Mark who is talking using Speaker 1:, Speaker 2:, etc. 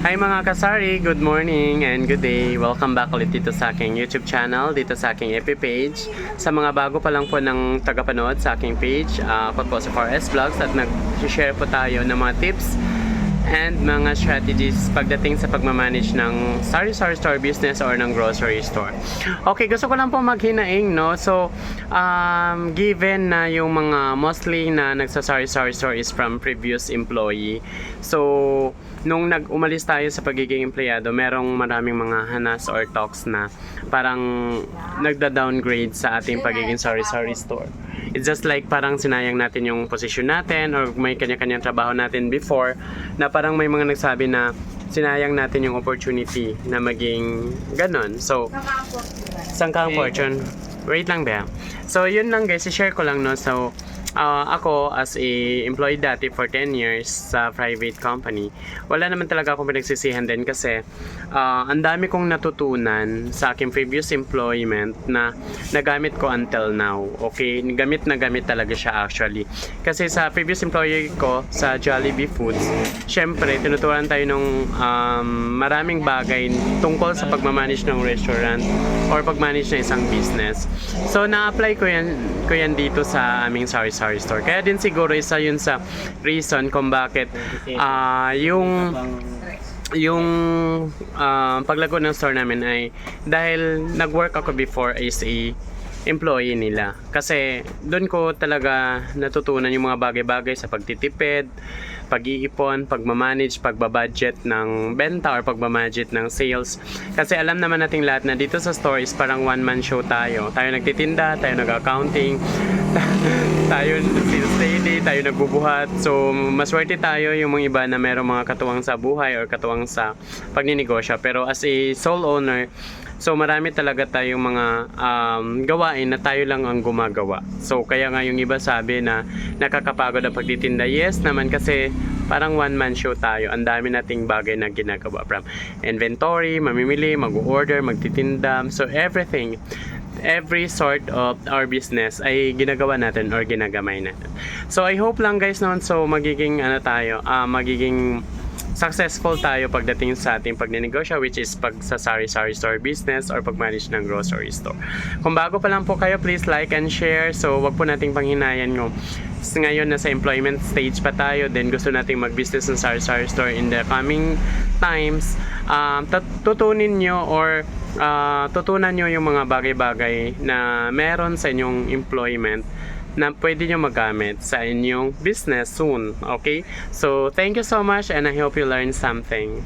Speaker 1: Hi mga kasari, good morning and good day. Welcome back ulit dito sa aking YouTube channel, dito sa aking FB page. Sa mga bago pa lang po ng tagapanood sa aking page, uh, ako po si 4S Vlogs at nag-share po tayo ng mga tips and mga strategies pagdating sa pagmamanage ng sari-sari store business or ng grocery store. Okay, gusto ko lang po maghinaing, no? So, um, given na yung mga mostly na nagsa-sari-sari store is from previous employee, so, nung nag-umalis tayo sa pagiging empleyado, merong maraming mga hanas or talks na parang nagda-downgrade sa ating pagiging sari-sari store. It's just like parang sinayang natin yung position natin or may kanya-kanyang trabaho natin before na parang may mga nagsabi na sinayang natin yung opportunity na maging ganon. So, Saan ka ang fortune? Wait lang ba? So, yun lang guys, i-share ko lang no. So, ah, ako as a employee dati for 10 years sa private company, wala naman talaga akong pinagsisihan din kasi ah, ang dami kong natutunan sa aking previous employment na nagamit ko until now. Okay, gamit na gamit talaga siya actually. Kasi sa previous employee ko sa Jollibee Foods, syempre tinuturuan tayo ng um, maraming bagay tungkol sa pagmamanage ng restaurant or pagmanage ng isang business. So na-apply ko yan ko yan dito sa aming Sari Sari store. Kaya din siguro isa yun sa reason kung bakit ah yung yung ah, paglago ng store namin ay dahil nag-work ako before as a employee nila. Kasi doon ko talaga natutunan yung mga bagay-bagay sa pagtitipid, pag-iipon, pagmamanage, pagbabudget ng benta or pagmamanage ng sales. Kasi alam naman nating lahat na dito sa store is parang one-man show tayo. Tayo nagtitinda, tayo nag-accounting, tayo sales lady, tayo nagbubuhat. So, maswerte tayo yung mga iba na merong mga katuwang sa buhay or katuwang sa pagninegosyo. Pero as a sole owner, so marami talaga tayong mga um, gawain na tayo lang ang gumagawa. So, kaya nga yung iba sabi na nakakapagod ang pagtitinda. Yes naman kasi parang one-man show tayo. Ang dami nating bagay na ginagawa. From inventory, mamimili, mag-order, magtitinda. So, everything every sort of our business ay ginagawa natin or ginagamay natin. So I hope lang guys noon so magiging ano tayo, ah, magiging successful tayo pagdating sa ating pagninegosyo which is pag sa sari-sari store business or pag-manage ng grocery store. Kung bago pa lang po kayo, please like and share. So wag po nating panghinayan ng ngayon nasa employment stage pa tayo then gusto nating mag-business ng sari-sari store in the coming times um, tut- tutunin nyo or ah, tutunan nyo yung mga bagay-bagay na meron sa inyong employment na pwede nyo magamit sa inyong business soon. Okay? So, thank you so much and I hope you learned something.